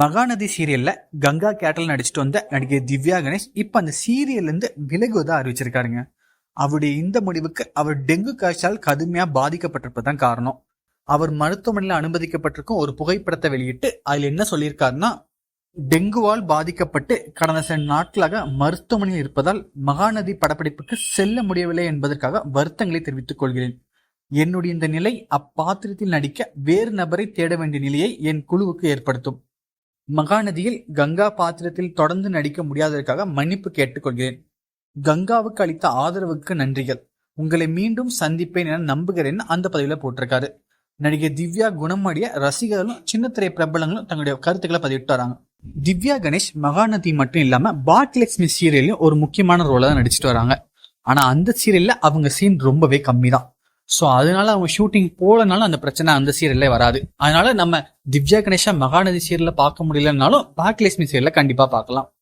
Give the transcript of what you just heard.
மகாநதி சீரியல்ல கங்கா கேட்டல் நடிச்சிட்டு வந்த நடிகை திவ்யா கணேஷ் இப்ப அந்த சீரியல்ல இருந்து விலகுவதா அறிவிச்சிருக்காருங்க. அவருடைய இந்த முடிவுக்கு அவர் டெங்கு காய்ச்சலால் கடுமையா பாதிக்கப்பட்டிருப்பதுதான் காரணம். அவர் மருத்துவமனையில் அனுமதிக்கப்பட்டிருக்கும் ஒரு புகைப்படத்தை வெளியிட்டு அதுல என்ன சொல்லியிருக்காருன்னா டெங்குவால் பாதிக்கப்பட்டு கடந்த சில நாட்களாக மருத்துவமனையில் இருப்பதால் மகாநதி படப்பிடிப்புக்கு செல்ல முடியவில்லை என்பதற்காக வருத்தங்களை தெரிவித்துக் கொள்கிறேன். என்னுடைய இந்த நிலை அப்பாத்திரத்தில் நடிக்க வேறு நபரை தேட வேண்டிய நிலையை என் குழுவுக்கு ஏற்படுத்தும். மகாநதியில் கங்கா பாத்திரத்தில் தொடர்ந்து நடிக்க முடியாததற்காக மன்னிப்பு கேட்டுக்கொள்கிறேன். கங்காவுக்கு அளித்த ஆதரவுக்கு நன்றிகள். உங்களை மீண்டும் சந்திப்பேன் என நம்புகிறேன் அந்த பதிவில் போட்டிருக்காரு. நடிகை திவ்யா குணமடைய ரசிகர்களும் சின்ன திரை பிரபலங்களும் தங்களுடைய கருத்துக்களை பதிவிட்டு வராங்க. திவ்யா கணேஷ் மகாநதி மட்டும் இல்லாம பாட்லெக்ஷ்மி சீரியல்லையும் ஒரு முக்கியமான ரோலை தான் நடிச்சிட்டு வராங்க. ஆனா அந்த சீரியல்ல அவங்க சீன் ரொம்பவே கம்மி தான் ஸோ அதனால அவங்க ஷூட்டிங் போலனாலும் அந்த பிரச்சனை அந்த சீரியல்ல வராது. அதனால நம்ம திவ்யா கணேஷா மகாநதி சீரியல்ல பார்க்க முடியலனாலும் பாக்லேஷ்மி சீரியல்ல கண்டிப்பா பார்க்கலாம்.